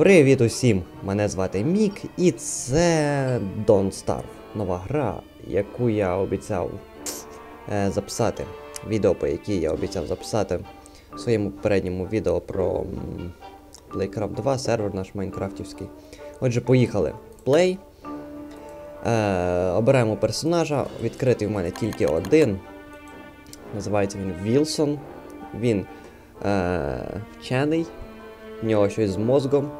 Привіт усім! Мене звати Мік, і це Don't Starve. Нова гра, яку я обіцяв е, записати. Відео, по якій я обіцяв записати в своєму попередньому відео про Playcraft 2, сервер наш майнкрафтівський. Отже, поїхали. Play. Е, обираємо персонажа. Відкритий в мене тільки один. Називається він Вілсон. Він е, вчений, в нього щось з мозгом.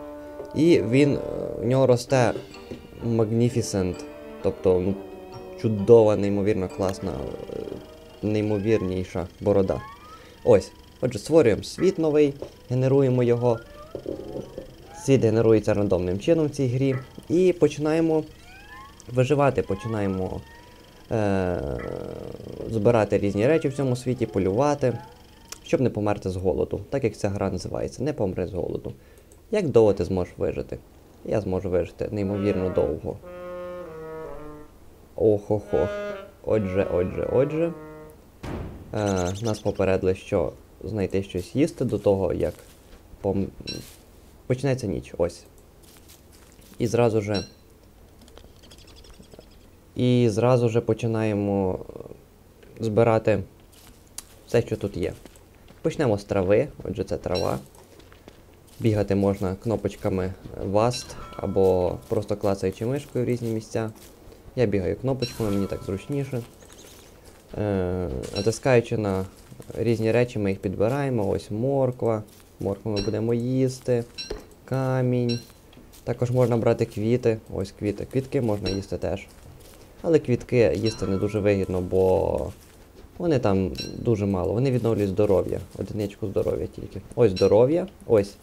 І він, е, в нього росте Magnificent, тобто ну, чудова, неймовірно класна, е, неймовірніша борода. Ось. Отже, створюємо світ новий, генеруємо його. Світ генерується рандомним чином в цій грі. І починаємо виживати, починаємо е- збирати різні речі в цьому світі, полювати, щоб не померти з голоду. Так як ця гра називається, не помри з голоду. Як довго ти зможеш вижити? Я зможу вижити неймовірно довго. Охо-хо. Отже, отже, отже. Е, нас попередили, що знайти щось їсти до того, як пом... почнеться ніч. Ось. І зразу же. І зразу же починаємо збирати все, що тут є. Почнемо з трави, отже, це трава. Бігати можна кнопочками WASD або просто клацаючи мишкою в різні місця. Я бігаю кнопочками, мені так зручніше. Е, натискаючи на різні речі, ми їх підбираємо. Ось морква. Моркву ми будемо їсти. Камінь. Також можна брати квіти. Ось квіти. Квітки можна їсти теж. Але квітки їсти не дуже вигідно, бо вони там дуже мало. Вони відновлюють здоров'я. Одиничку здоров'я тільки. Ось здоров'я. Ось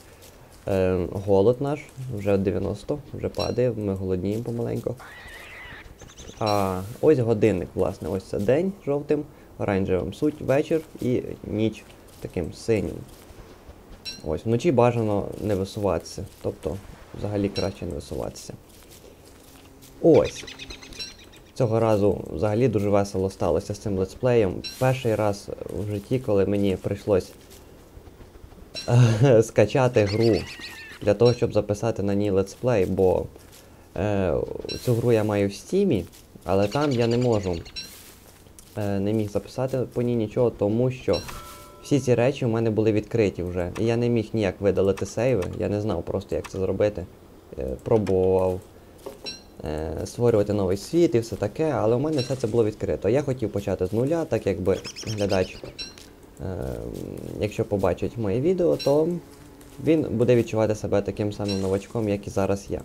е, голод наш. Вже 90, вже падає, ми голодніємо помаленьку. А ось годинник, власне, ось це день жовтим, оранжевим суть, вечір і ніч таким синім. Ось, вночі бажано не висуватися. Тобто, взагалі краще не висуватися. Ось. Цього разу взагалі дуже весело сталося з цим летсплеєм. Перший раз в житті, коли мені прийшлось скачати гру для того, щоб записати на ній летсплей, бо е, цю гру я маю в стімі, але там я не можу е, не міг записати по ній нічого, тому що всі ці речі в мене були відкриті вже. І я не міг ніяк видалити сейви, я не знав просто, як це зробити. Е, пробував е, створювати новий світ і все таке, але у мене все це було відкрито. Я хотів почати з нуля, так якби глядач, якщо побачить моє відео, то він буде відчувати себе таким самим новачком, як і зараз я.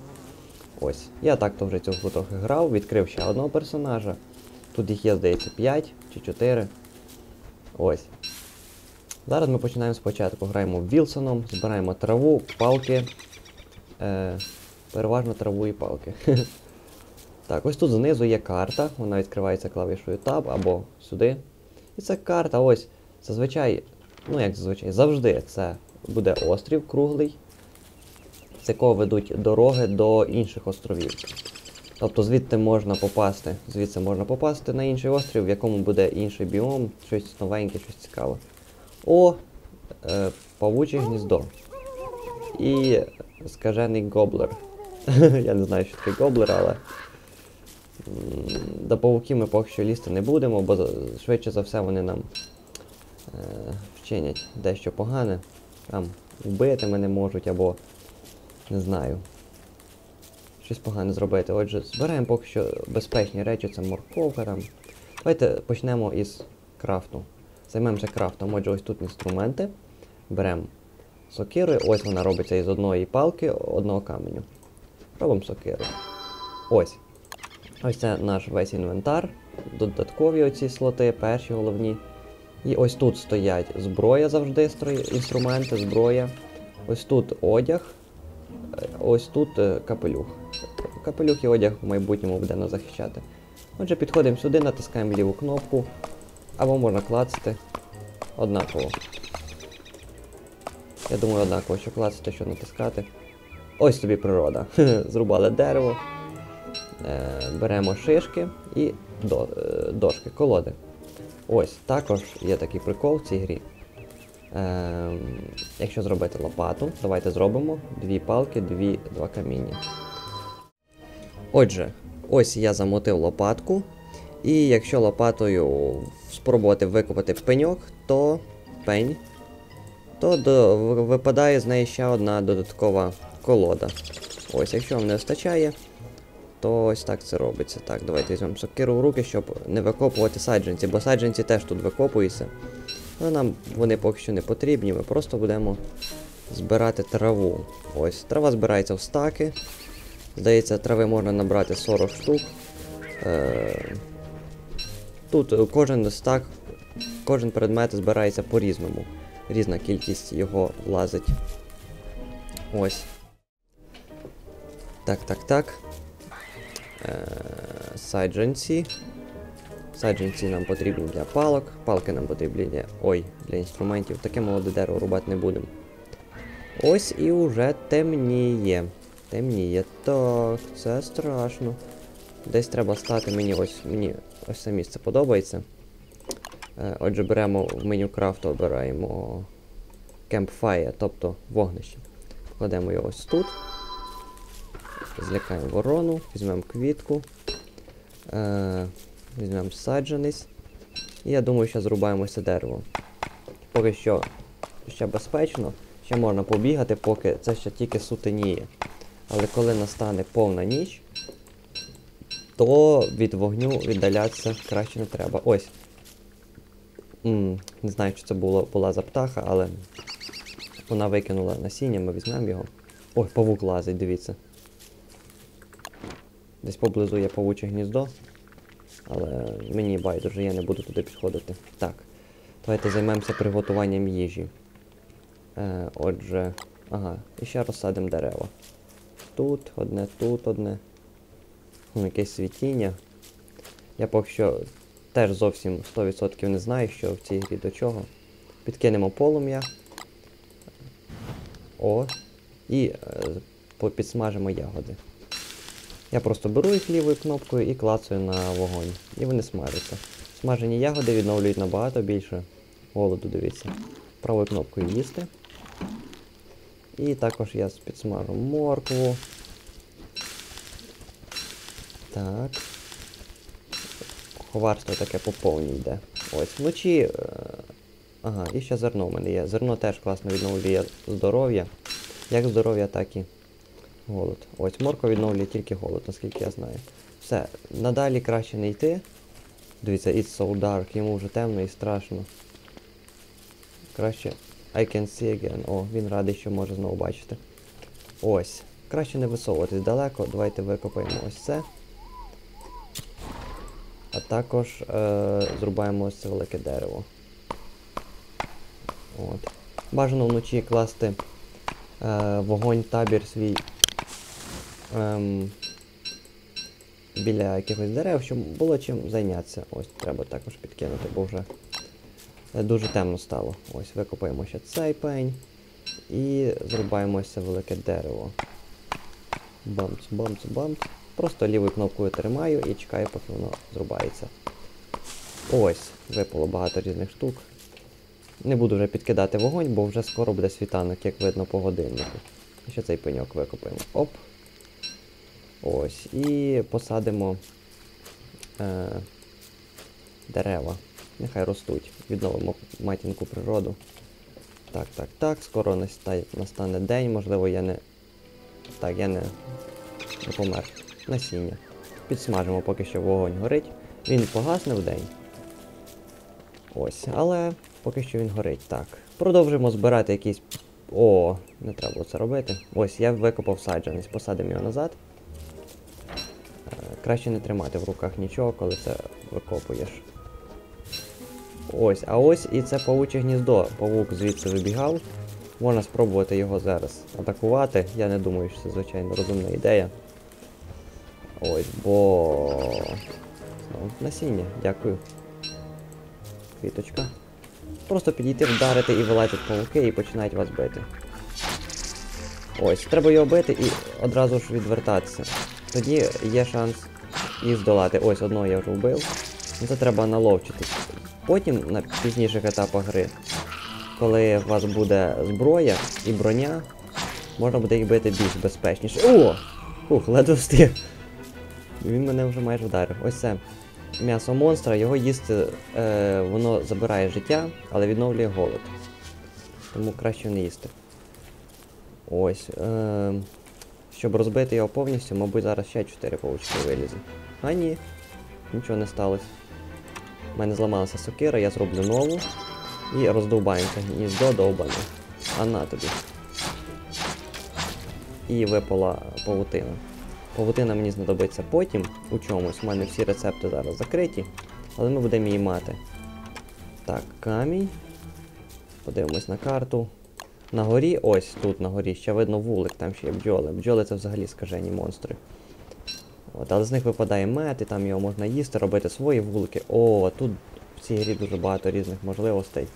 Ось. Я так-то вже гру трохи грав, відкрив ще одного персонажа. Тут їх є, здається, 5 чи 4. Ось. Зараз ми починаємо спочатку. Граємо Вілсоном, збираємо траву, палки. Е, переважно траву і палки. Так, ось тут знизу є карта, вона відкривається клавішою Tab або сюди. І це карта, ось. Зазвичай, ну як зазвичай, завжди це буде острів круглий, з якого ведуть дороги до інших островів. Тобто звідти можна попасти, звідси можна попасти на інший острів, в якому буде інший біом, щось новеньке, щось цікаве. О, е, павуче гніздо. І скажений гоблер. Я не знаю, що таке гоблер, але. До павуків ми поки що лізти не будемо, бо швидше за все вони нам вчинять дещо погане. Там вбити мене можуть або не знаю. Щось погане зробити. Отже, збираємо поки що безпечні речі, це морковка там. Давайте почнемо із крафту. Займемося крафтом. Отже, ось тут інструменти. Беремо сокиру. Ось вона робиться із одної палки, одного каменю. Робимо сокиру. Ось. Ось це наш весь інвентар. Додаткові оці слоти, перші головні. І ось тут стоять зброя завжди, інструменти, зброя. Ось тут одяг. е, Ось тут е, капелюх. Капелюх і одяг в майбутньому буде нас захищати. Отже, підходимо сюди, натискаємо ліву кнопку. Або можна клацати. Однаково. Я думаю, однаково, що клацати, що натискати. Ось тобі природа. Зрубали дерево. Е, беремо шишки і до, дошки, колоди. Ось, також є такий прикол в цій грі. Ем, якщо зробити лопату, давайте зробимо дві палки, дві, два каміння. Отже, ось я замотив лопатку. І якщо лопатою спробувати викопати пеньок, то пень, то до, випадає з неї ще одна додаткова колода. Ось, якщо вам не вистачає, то ось так це робиться. Так, давайте візьмемо сокиру в руки, щоб не викопувати саджанці, бо саджанці теж тут викопуються. Але нам вони поки що не потрібні, ми просто будемо збирати траву. Ось, трава збирається в стаки. Здається, трави можна набрати 40 штук. Е, Тут кожен стак, кожен предмет збирається по-різному. Різна кількість його влазить. Ось. Так, так, так. Е, саджанці. Саджанці нам потрібні для палок. Палки нам потрібні для. Ой, для інструментів. Таке молоде дерево рубати не будемо. Ось і вже темніє. Темніє. Так, це страшно. Десь треба стати мені ось мені ось це місце подобається. Е, отже, беремо в меню крафту, обираємо Campfire, тобто вогнище. Кладемо його ось тут. Злякаємо ворону, візьмемо квітку. Е, візьмемо саджанець. І я думаю, що зрубаємо це дерево. Поки що ще безпечно, ще можна побігати, поки це ще тільки сутеніє. Але коли настане повна ніч, то від вогню віддалятися краще не треба. Ось. м не знаю, чи це було, була за птаха, але вона викинула насіння, ми візьмемо його. Ой, павук лазить, дивіться. Десь поблизу є павуче гніздо. Але мені байдуже, я не буду туди підходити. Так. Давайте займемося приготуванням їжі. Е, отже. Ага, і ще розсадимо дерева. Тут одне, тут одне. Хм, якесь світіння. Я поки що теж зовсім 100% не знаю, що в цій грі до чого. Підкинемо полум'я. О. І е, підсмажимо ягоди. Я просто беру їх лівою кнопкою і клацаю на вогонь. І вони смажаться. Смажені ягоди відновлюють набагато більше голоду, дивіться. Правою кнопкою їсти. І також я підсмажу моркву. Так. Ховарство таке по повній йде. Ось, вночі. Е... Ага, і ще зерно в мене є. Зерно теж класно відновлює здоров'я. Як здоров'я, так і голод. Ось, морква відновлює тільки голод, наскільки я знаю. Все, надалі краще не йти. Дивіться, it's so dark, йому вже темно і страшно. Краще. I can see again. О, він радий, що може знову бачити. Ось. Краще не висовуватись далеко. Давайте викопаємо ось це. А також е- зрубаємо ось це велике дерево. От. Бажано вночі класти е- вогонь табір свій ем, біля якихось дерев, щоб було чим зайнятися. Ось треба також підкинути, бо вже дуже темно стало. Ось викопаємо ще цей пень і зрубаємо це велике дерево. Бамц, бамц, бамц. Просто лівою кнопкою тримаю і чекаю, поки воно зрубається. Ось, випало багато різних штук. Не буду вже підкидати вогонь, бо вже скоро буде світанок, як видно по годиннику. І ще цей пеньок викопаємо. Оп. Ось. І посадимо е, дерева. Нехай ростуть. Відновимо матінку природу. Так, так, так. Скоро наста- настане день, можливо, я не. Так, я не, не помер. Насіння. Підсмажимо, поки що вогонь горить. Він погасне в день. Ось, але поки що він горить. Так. Продовжимо збирати якісь. О, не треба було це робити. Ось, я викопав саджанець, посадимо його назад. Краще не тримати в руках нічого, коли це викопуєш. Ось, а ось і це павуче гніздо. Павук звідси вибігав. Можна спробувати його зараз атакувати. Я не думаю, що це звичайно розумна ідея. Ось, бо. Знову насіння, дякую. Квіточка. Просто підійти, вдарити і вилазять павуки і починають вас бити. Ось, треба його бити і одразу ж відвертатися. Тоді є шанс їх здолати. Ось одного я вже вбив. Ну, Це треба наловчитись. Потім на пізніших етапах гри, коли у вас буде зброя і броня, можна буде їх бити більш безпечніше. О! Фух, ледве встиг. Він мене вже майже вдарив. Ось це м'ясо монстра, його їсти, е, воно забирає життя, але відновлює голод. Тому краще не їсти. Ось. Е, щоб розбити його повністю, мабуть, зараз ще 4 паучки вилізе. А ні, нічого не сталося. У мене зламалася сокира, я зроблю нову. І роздовбаємо це гніздо довбане. А на тобі. І випала павутина. Павутина мені знадобиться потім у чомусь. У мене всі рецепти зараз закриті, але ми будемо її мати. Так, камінь. Подивимось на карту. На горі, ось тут на горі, ще видно вулик, там ще є бджоли. Бджоли це взагалі скажені монстри. От, але з них випадає мед, і там його можна їсти, робити свої вулики. О, тут в цій грі дуже багато різних можливостей.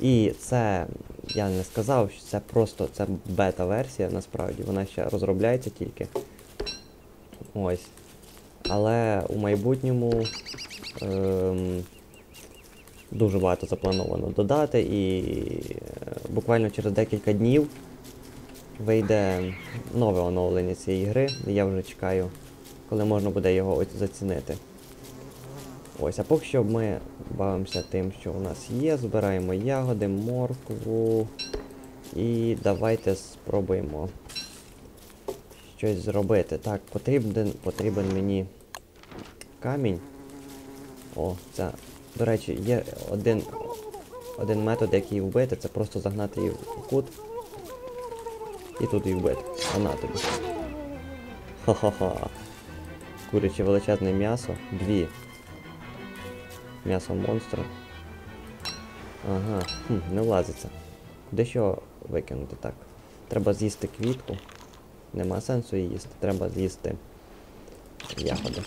І це, я не сказав, що це просто це бета-версія, насправді, вона ще розробляється тільки. Ось. Але у майбутньому ем, дуже багато заплановано додати, і е, буквально через декілька днів вийде нове оновлення цієї гри. Я вже чекаю, коли можна буде його ось зацінити. Ось, а поки що ми бавимося тим, що у нас є, збираємо ягоди, моркву. І давайте спробуємо щось зробити. Так, потрібен, потрібен мені камінь. О, це. До речі, є один, один метод, як її вбити, це просто загнати її в кут. І тут її вбити. А на тобі. Ха-ха-ха. Куряче величезне м'ясо. Дві. М'ясо монстра. Ага, хм, не влазиться. Куди що викинути так? Треба з'їсти квітку. Нема сенсу її їсти. Треба з'їсти ягоди.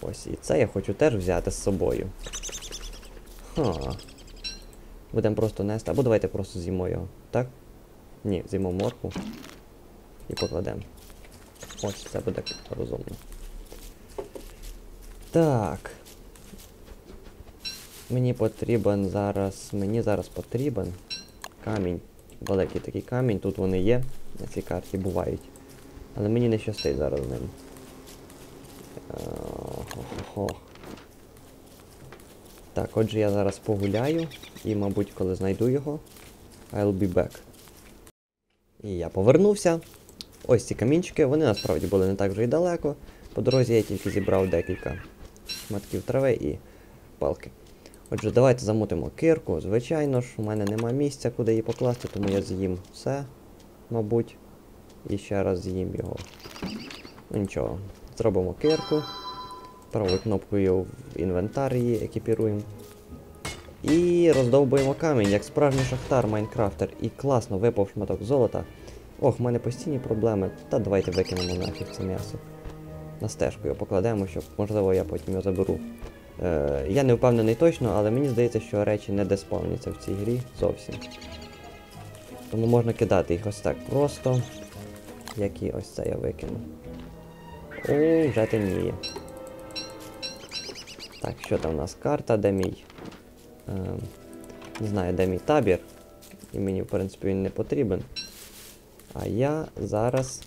Ось, і це я хочу теж взяти з собою. Ха. Будемо просто нести. Або давайте просто з'їмо його. Так? Ні, з'їмо морку. І покладемо. Ось, це буде розумно. Так. Мені потрібен зараз. Мені зараз потрібен камінь. Великий такий камінь. Тут вони є. На цій карті бувають. Але мені не щастить зараз з ним. Хо-хо-хо. Так, отже я зараз погуляю. І, мабуть, коли знайду його, I'll be back. І я повернувся. Ось ці камінчики, вони насправді були не так вже й далеко. По дорозі я тільки зібрав декілька шматків трави і палки. Отже, давайте замутимо кирку. Звичайно ж, у мене нема місця, куди її покласти, тому я з'їм все, мабуть. І ще раз з'їм його. Ну нічого. Зробимо кирку. Правою кнопкою в інвентар її екіпіруємо. І роздовбуємо камінь, як справжній шахтар Майнкрафтер. І класно випав шматок золота. Ох, в мене постійні проблеми. Та давайте викинемо нафіг це м'ясо. На стежку його покладемо, щоб, можливо, я потім його заберу. Е, я не впевнений точно, але мені здається, що речі не деспавняться в цій грі зовсім. Тому можна кидати їх ось так просто. Як і ось це я викину. О, вже темніє. Так, що там у нас? Карта, де мій. Е, не знаю, де мій табір. І мені, в принципі, він не потрібен. А я зараз.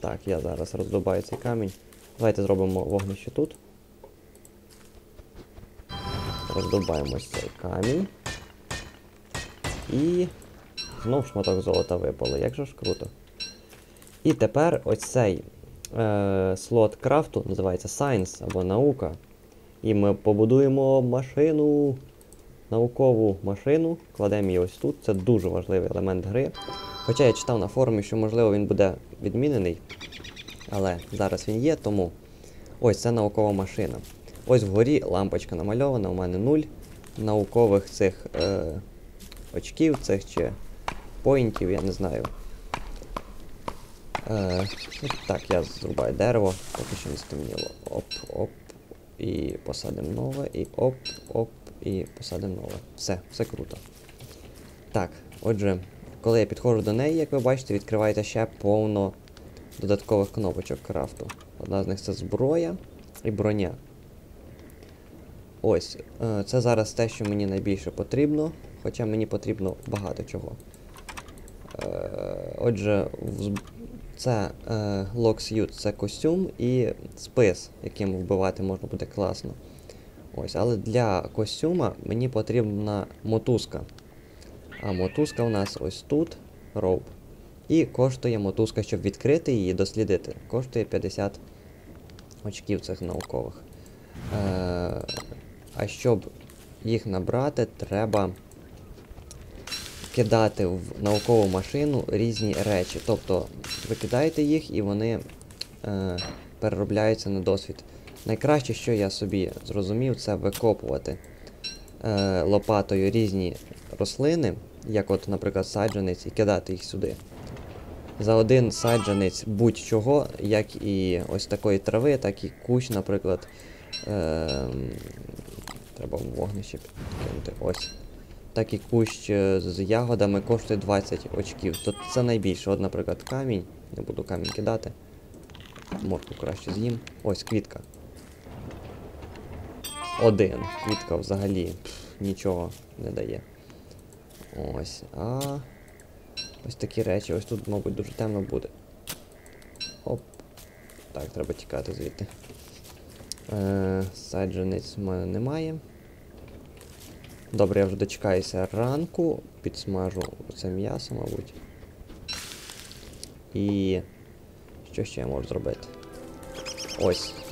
Так, я зараз роздобаю цей камінь. Давайте зробимо вогнище тут. Роздобаємо цей камінь. І знов шматок золота випало. Як же ж круто. І тепер ось цей е, слот крафту називається Science або наука. І ми побудуємо машину, наукову машину, кладемо її ось тут. Це дуже важливий елемент гри. Хоча я читав на форумі, що можливо він буде відмінений. Але зараз він є, тому ось це наукова машина. Ось вгорі лампочка намальована, у мене нуль наукових цих е, очків, цих чи поінтів, я не знаю. Е, ну, так, я зрубаю дерево, поки що не стемніло. Оп, оп. І посадимо нове, і оп, оп, і посадимо нове. Все, все круто. Так, отже, коли я підходжу до неї, як ви бачите, відкриваєте ще повно додаткових кнопочок крафту. Одна з них це зброя і броня. ось, е, це зараз те, що мені найбільше потрібно, хоча мені потрібно багато чого. Е, Отже, це е, Locksuit, це костюм і спис, яким вбивати можна буде класно. Ось, але для костюма мені потрібна мотузка. А мотузка у нас ось тут, роуп. І коштує мотузка, щоб відкрити її і дослідити. Коштує 50 очків цих наукових. Е, а щоб їх набрати, треба кидати в наукову машину різні речі. Тобто ви кидаєте їх і вони е, переробляються на досвід. Найкраще, що я собі зрозумів, це викопувати е, лопатою різні рослини, як от, наприклад, саджанець, і кидати їх сюди. За один саджанець будь-чого, як і ось такої трави, так і кущ, наприклад. Е, треба вогнище підкинути. Ось. Так і кущ е, з ягодами коштує 20 очків. То це найбільше. От, наприклад, камінь. Не буду камінь кидати. Морку краще з'їм. Ось квітка. Один. Квітка взагалі нічого не дає. Ось. А. Ось такі речі. Ось тут, мабуть, дуже темно буде. Оп. Так, треба тікати звідти. Е, саджанець в мене немає. Добре, я вже дочекаюся ранку, підсмажу це м'ясо, мабуть. І. Що ще я можу зробити? Ось.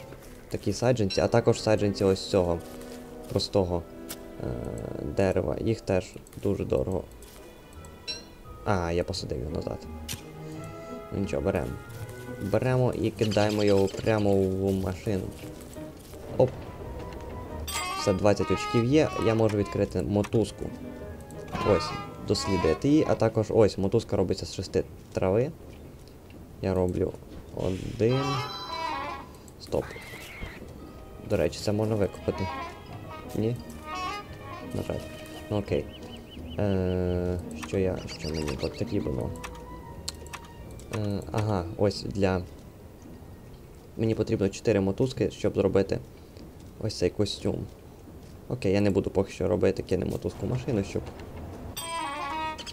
Такі саджанці, а також саджанці ось цього простого е- дерева. Їх теж дуже дорого. А, я посадив його назад. Ну нічого, беремо. Беремо і кидаємо його прямо в машину. Оп. Все 20 очків є, я можу відкрити мотузку. Ось, дослідити її, а також ось, мотузка робиться з шести трави. Я роблю один. Стоп. До речі, це можна викопати. Ні? На жаль. Ну окей. Е, що я. Що мені потрібно? Е, ага, ось для. Мені потрібно 4 мотузки, щоб зробити ось цей костюм. Окей, я не буду поки що робити кинемо мотузку машину, щоб.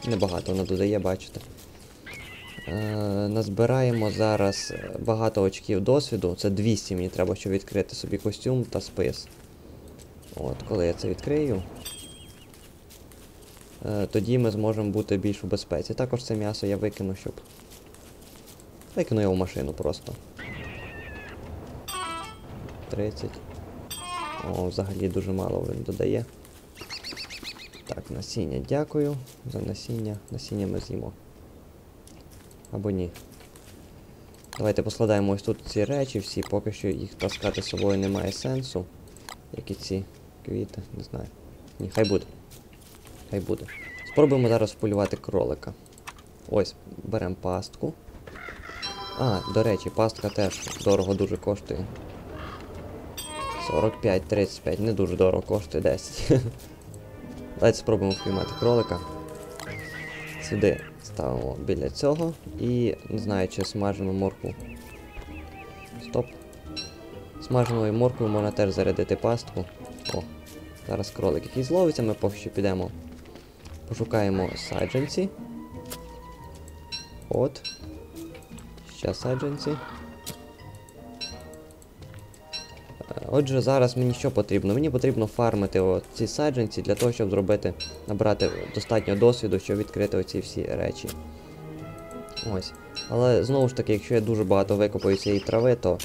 Небагато вона додає, бачите. Е, назбираємо зараз багато очків досвіду. Це 200 мені треба, щоб відкрити собі костюм та спис. От, коли я це відкрию. Е, тоді ми зможемо бути більш у безпеці. Також це м'ясо я викину, щоб. Викину його в машину просто. 30. О, взагалі дуже мало він додає. Так, насіння дякую за насіння. Насіння ми з'їмо. Або ні. Давайте поскладаємо ось тут ці речі всі, поки що їх таскати з собою немає сенсу. Як і ці квіти, не знаю. Ні, хай буде. Хай буде. Спробуємо зараз вполювати кролика. Ось, беремо пастку. А, до речі, пастка теж дорого дуже коштує. 45-35, не дуже дорого коштує 10. Давайте спробуємо впіймати кролика. Сюди ставимо біля цього і не знаю, чи смажимо моркву. Стоп. Смаженою морквою можна теж зарядити пастку. О, зараз кролик який зловиться, ми поки що підемо. Пошукаємо саджанці. От. Ще саджанці. Отже, зараз мені що потрібно? Мені потрібно фармити ці саджанці для того, щоб зробити, набрати достатньо досвіду, щоб відкрити оці всі речі. Ось. Але знову ж таки, якщо я дуже багато викопаю цієї трави, то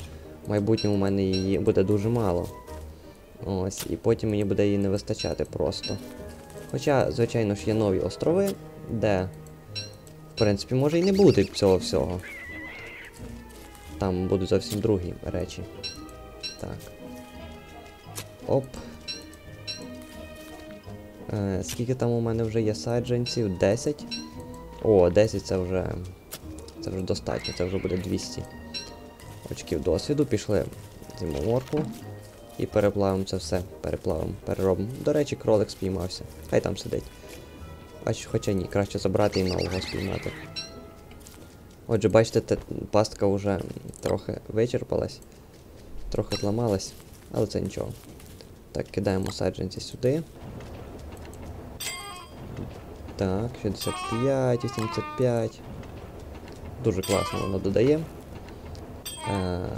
в майбутньому у мене її буде дуже мало. Ось, і потім мені буде її не вистачати просто. Хоча, звичайно ж, є нові острови, де, в принципі, може і не буде цього всього. Там будуть зовсім другі речі. Так. Оп. Е, скільки там у мене вже є саджанців? 10. О, 10 це вже. Це вже достатньо, це вже буде 200 очків досвіду. Пішли морку. І переплавимо це все. Переплавимо, переробимо. До речі, кролик спіймався. Хай там сидить. Бач, хоча ні, краще забрати і нового спіймати. Отже, бачите, те, пастка вже трохи вичерпалась, трохи зламалась, але це нічого. Так, кидаємо саджанці сюди. Так, 65, 85. Дуже класно воно додає. Е,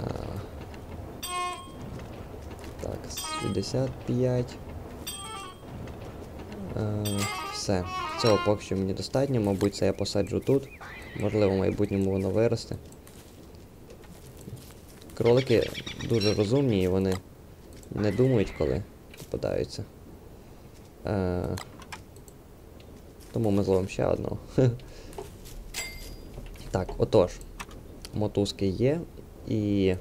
Так, 65. Е, Все. Цього поки що мені достатньо, мабуть, це я посаджу тут. Можливо, в майбутньому воно виросте. Кролики дуже розумні і вони не думають, коли попадаються. Е, тому ми зловимо ще одного. Так, отож, мотузки є. І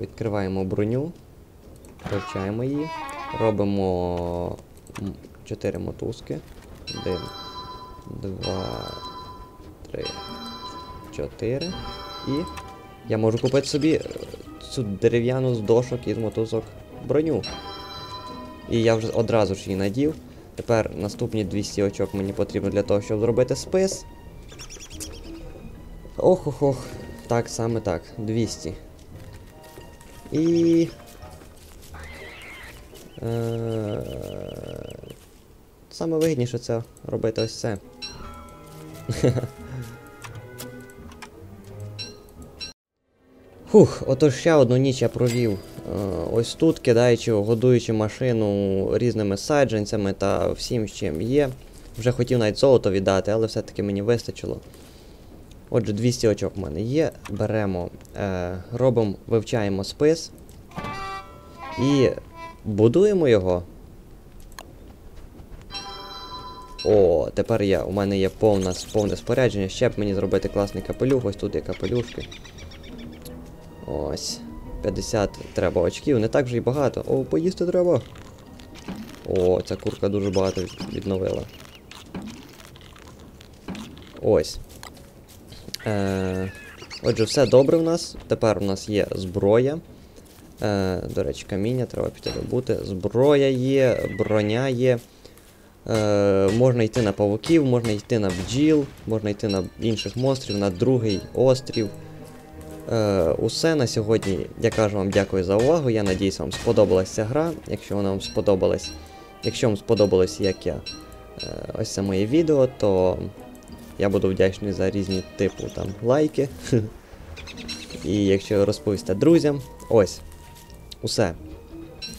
відкриваємо броню, вивчаємо її, робимо 4 мотузки. 1, 2, 3, 4. І я можу купити собі е, цю дерев'яну з дошок із мотузок броню. І я вже одразу ж її надів. Тепер наступні 200 очок мені потрібно для того, щоб зробити спис. Ох ох ох. Так, саме так. 200. І. Е... Саме вигідніше це робити ось це. Фух, отож ще одну ніч я провів е, ось тут, кидаючи, годуючи машину різними саджанцями та всім, чим є. Вже хотів навіть золото віддати, але все-таки мені вистачило. Отже, 200 очок в мене є. Беремо, е, робимо, вивчаємо спис і будуємо його. О, тепер я, у мене є повна, повне спорядження. Ще б мені зробити класний капелюх. Ось тут є капелюшки. Ось. 50 треба очків, не так вже й багато. О, поїсти треба. О, ця курка дуже багато відновила. Ось. Е, Отже, все добре в нас. Тепер у нас є зброя. Е, До речі, каміння треба піти добути. Зброя є, броня є. Е, Можна йти на павуків, можна йти на бджіл, можна йти на інших монстрів, на другий острів. Е, Усе на сьогодні. Я кажу вам дякую за увагу. Я надіюсь, вам сподобалась ця гра. Якщо вона вам сподобалась, якщо вам сподобалось, як я е, ось це моє відео, то я буду вдячний за різні типу там лайки. І якщо розповісте друзям, ось. Усе.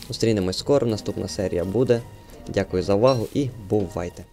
Зустрінемось скоро, наступна серія буде. Дякую за увагу і бувайте!